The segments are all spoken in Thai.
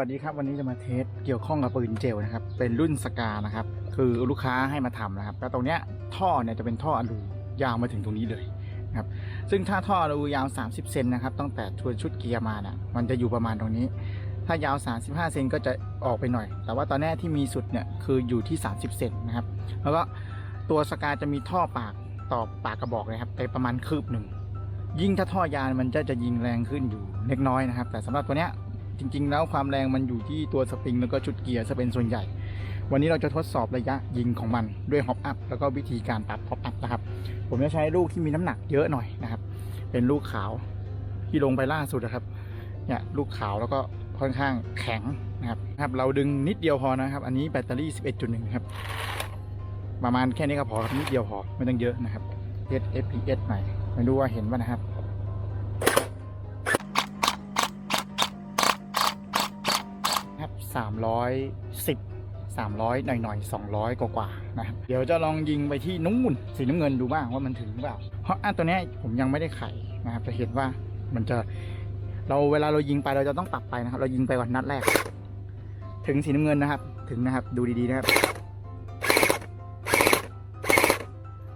สวัสดีครับวันนี้จะมาเทสเกี่ยวข้องกับปืนเจลนะครับ เป็นรุ่นสกานะครับ คือลูกค้าให้มาทำนะครับแล้วตรงเนี้ยท่อเนี่ยจะเป็นท่ออลูยาวมาถึงตรงนี้เลยนะครับซึ่งถ้าท่ออลูยาว 30 เซนนะครับตั้งแต่ชุดชุดเกียร์มาเนี่ยมันจะอยู่ประมาณตรงนี้ ถ้ายาว 35 เซนก็จะออกไปหน่อย แต่ว่าตอนแรกที่มีสุดเนี่ยคืออยู่ที่ 30 เซนนะครับแล้วก็ตัวสกาจะมีท่อปากต่อปากกระบอกเลยครับไปประมาณคืบหนึ่งยิ่งถ้าท่อยานมันจะจะยิงแรงขึ้นอยู่เล็กน้อยนะครับ แต่สำหรับตัวเนี้ย จริง ๆ แล้วความแรงมันอยู่ที่ตัวสปริงแล้วก็ชุดเกียร์จะเป็นส่วนใหญ่ วันนี้เราจะทดสอบระยะยิงของมันด้วยฮอปอัพแล้วก็วิธีการปรับฮอปอัพนะครับ ผมจะใช้ลูกที่มีน้ำหนักเยอะหน่อยนะครับ เป็นลูกขาวที่ลงไปล่าสุดนะครับ เนี่ยลูกขาวแล้วก็ค่อนข้างแข็งนะครับครับเราดึงนิดเดียวพอนะครับ อันนี้แบตเตอรี่ 11.1 ครับ ประมาณแค่นี้ก็พอครับนิดเดียวพอไม่ต้องเยอะนะครับ S FPS หน่อยมาดูว่าเห็นป่ะนะครับ ครับสามร้อยสิบสามร้อยหน่อยหน่อยสองร้อยกว่าๆนะครับเดี๋ยวจะลองยิงไปที่นู่นสีน้ำเงินดูบ้างว่ามันถึงหรือเปล่า เพราะอันตัวนี้ผมยังไม่ได้ไขนะครับจะเห็นว่ามันจะเราเวลาเรายิงไปเราจะต้องปรับไปนะครับ เรายิงไปก่อนนัดแรก ถึงสีน้ำเงินนะครับ ถึงนะครับ ดูดีๆนะครับ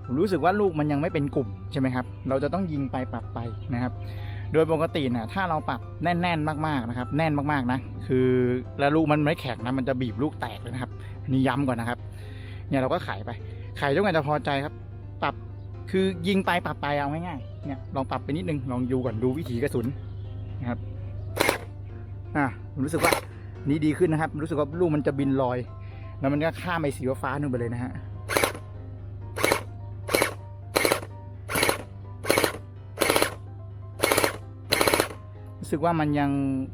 ผมรู้สึกว่าลูกมันยังไม่เป็นกลุ่มใช่ไหมครับ เราจะต้องยิงไปปรับไปนะครับ โดยปกตินะถ้าเราปรับแน่นๆ มากๆนะครับ แน่นมากๆนะคือแล้วลูกมันไม่แข็งนะมันจะบีบลูกแตกเลยนะครับนนี้ย้ำก่อนนะครับ เนี่ยเราก็ไขไปไขจนกว่าจะพอใจครับ ปรับคือยิงไปปรับไปเอาง่ายๆเนี่ยลองปรับไปนิดนึงลองดูก่อนดูวิถีกระสุนนะครับอะผมรู้สึกว่านี้ดีขึ้นนะครับ รู้สึกว่าลูกมันจะบินลอย แล้วมันก็ข้ามไปสีฟ้านู่นไปเลยนะฮะ รู้สึกว่ามันยัง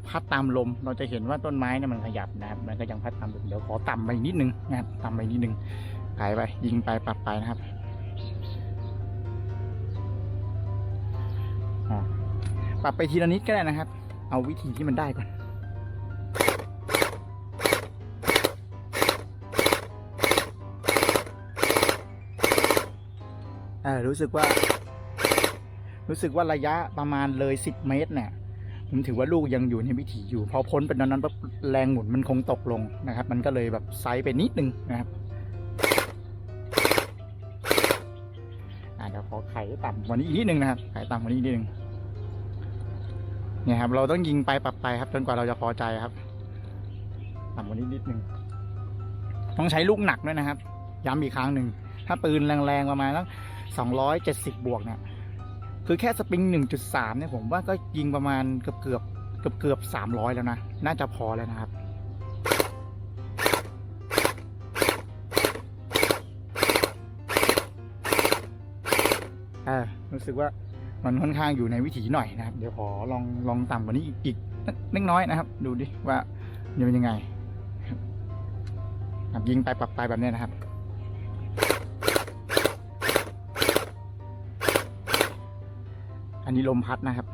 พัดตามลม เราจะเห็นว่าต้นไม้เนี่ยมันขยับนะครับ มันก็ยังพัดตามลมเดี๋ยวขอต่ำไปนิดนึงนะครับต่ำไปนิดนึงขายไปยิงไปปรับไปนะครับปรับไปทีละนิดก็ได้นะครับ เอาวิธีที่มันได้ก่อนเออรู้สึกว่า รู้สึกว่าระยะประมาณเลย 10 เมตรเนี่ย ผมถือว่าลูกยังอยู่ในวิถีอยู่ พอพ้นไปตอนนั้นแรงหมุนมันคงตกลงนะครับ มันก็เลยแบบไซส์ไปนิดนึงนะครับเดี๋ยวขอไข่ต่ำกว่านี้อีกนิดนึงนะครับไข่ต่ำกว่านี้นิดนึงเนี่ยครับ เราต้องยิงไปปรับไปครับจนกว่าเราจะพอใจครับต่ำกว่านี้นิดนึงต้องใช้ลูกหนักด้วยนะครับ ย้ำอีกครั้งหนึ่งถ้าปืนแรงๆประมาณสักสองร้อยเจ็ดสิบบวกเนี่ย คือแค่สปริง 1.3 เนี่ยผมว่าก็ยิงประมาณเกือบเกือบเกือบเกือบ300 แล้วนะ น่าจะพอแล้วนะครับออรู้สึกว่ามันค่อนข้างอยู่ในวิถีหน่อยนะครับ เดี๋ยวขอลองลองต่ำกว่านี้อีกเล็กน้อยนะครับ ดูดิว่าจะเป็นยังไงยิงไปปรับไปแบบนี้นะครับ นนี้ลมพัดนะครับ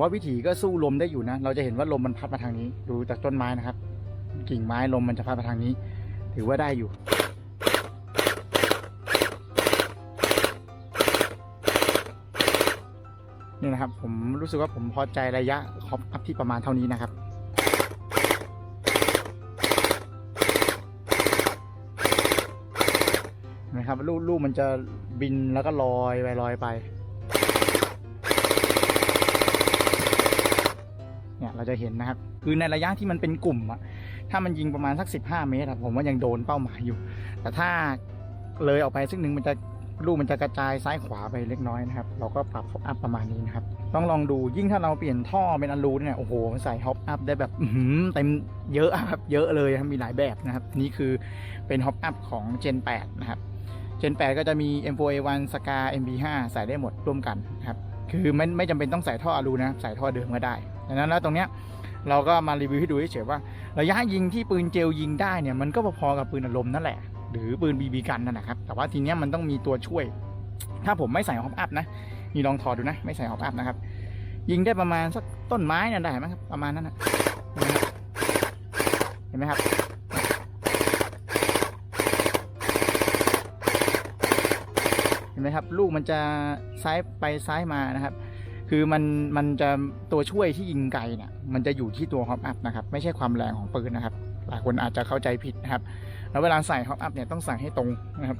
ว่าวิถีก็สู้ลมได้อยู่นะ เราจะเห็นว่าลมมันพัดมาทางนี้ ดูจากต้นไม้นะครับ กิ่งไม้ลมมันจะพัดมาทางนี้ ถือว่าได้อยู่นี่นะครับผมรู้สึกว่าผมพอใจระยะฮอป ที่ประมาณเท่านี้นะครับ นะครับลูกลูกมันจะบินแล้วก็ลอยไปลอยไป เนี่ยเราจะเห็นนะครับ คือในระยะที่มันเป็นกลุ่มอะถ้ามันยิงประมาณสัก 15 เมตรอะผมว่ายังโดนเป้าหมายอยู่ แต่ถ้าเลยออกไปซึ่งหนึ่งมันจะ ลูกมันจะกระจายซ้ายขวาไปเล็กน้อยนะครับ เราก็ปรับฮอปอัพประมาณนี้นะครับ ต้องลองดูยิ่งถ้าเราเปลี่ยนท่อเป็นอลูเนี่ยโอ้โหใส่ฮอปอัพได้แบบเต็มเยอะอะครับเยอะเลยครับมีหลายแบบนะครับ นี่คือเป็นฮอปอัพของ Gen 8 นะครับ Gen 8 ก็จะมี M4A1 Scar MB5 ใส่ได้หมดร่วมกันนะครับคือไม่ไม่จำเป็นต้องใส่ท่ออลูนะใส่ท่อเดิมก็ได้ดังนั้นแล้วตรงเนี้ยเราก็มารีวิวให้ดูเฉยๆว่า ระยะยิงที่ปืนเจลยิงได้เนี่ยมันก็พอๆกับปืนอารมณ์นั่นแหละ หรือปืนบีบีกันนั่นแหละครับ แต่ว่าทีเนี้ยมันต้องมีตัวช่วย ถ้าผมไม่ใส่ฮอปอัพนะนี่ลองถอดดูนะ ไม่ใส่ฮอปอัพนะครับ ยิงได้ประมาณสักต้นไม้นั่นได้ไหมครับประมาณนั้นนะเห็นไหมครับเห็นไหมครับ ลูกมันจะซ้ายไปซ้ายมานะครับ คือมันมันจะตัวช่วยที่ยิงไกลเนี่ยมันจะอยู่ที่ตัวฮอปอัพนะครับ ไม่ใช่ความแรงของปืนนะครับ หลายคนอาจจะเข้าใจผิดนะครับ แล้วเวลาใส่ฮอปอัพเนี่ยต้องใส่ให้ตรงนะครับ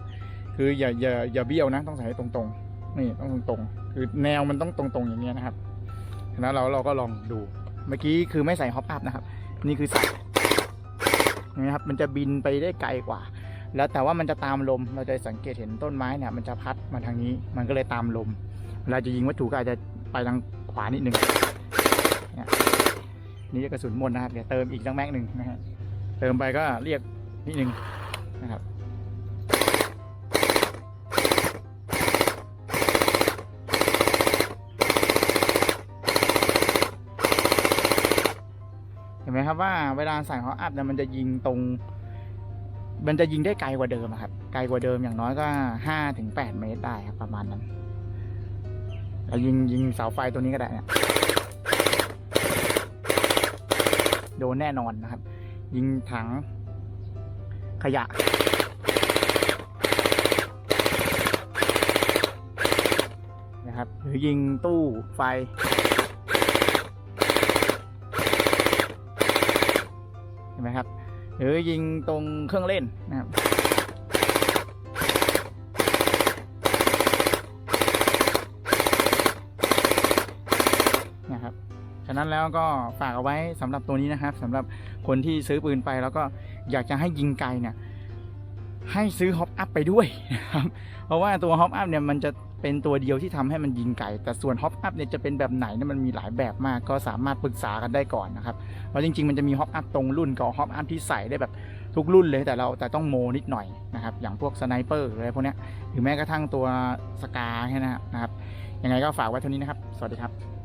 คืออย่าอย่าอย่าเบี้ยวนะ ต้องใส่ให้ตรงๆนี่ต้องตรงๆคือแนวมันต้องตรงๆอย่างเงี้ยนะครับแล้วเราเราก็ลองดูเมื่อกี้คือไม่ใส่ฮอปอัพนะครับ นี่คือใส่นะครับมันจะบินไปได้ไกลกว่า แล้วแต่ว่ามันจะตามลมเราจะสังเกตเห็นต้นไม้เนี่ยมันจะพัดมาทางนี้ มันก็เลยตามลมเวลาจะยิงวัตถุก็อาจจะไปทางขวานิดนึงนี่กระสุนมดนะครับเดี๋ยวเติมอีกตั้งแม็กหนึ่งนะฮะเติมไปก็เรียก นิดนึงนะครับเห็นไหมครับว่าเวลาใส่ฮออัพเนี่ยมันจะยิงตรง มันจะยิงได้ไกลกว่าเดิมครับ ไกลกว่าเดิมอย่างน้อยก็ห้าถึงแปดเมตรได้ครับประมาณนั้นเรายิงยิงเสาไฟตัวนี้ก็ได้เนี่ยโดนแน่นอนนะครับ ยิงถัง ขยะ นะครับ หรือยิงตู้ไฟ เห็นไหมครับ หรือยิงตรงเครื่องเล่นนะครับะนั้นแล้วก็ฝากเอาไว้สำหรับตัวนี้นะครับสำหรับคนที่ซื้อปืนไปแล้วก็อยากจะให้ยิงไกลเนี่ยให้ซื้อฮอปอัพไปด้วยนะครับเพราะว่าตัวฮอปอัพเนี่ยมันจะเป็นตัวเดียวที่ทำให้มันยิงไกลแต่ส่วนฮอปอัพเนี่ยจะเป็นแบบไหนเนี่ยมันมีหลายแบบมาก ก็สามารถปรึกษากันได้ก่อนนะครับ เพราะจริงๆ มันจะมีฮอปอัพตรงรุ่นกับฮอปอัพที่ใส่ได้แบบทุกรุ่นเลย แต่เราแต่ต้องโมนิดหน่อยนะครับ อย่างพวกสไนเปอร์หรืออะไรพวกเนี้ยหรือแม้กระทั่งตัวสกาแค่นะครับ ยังไงก็ฝากไว้เท่านี้นะครับ สวัสดีครับ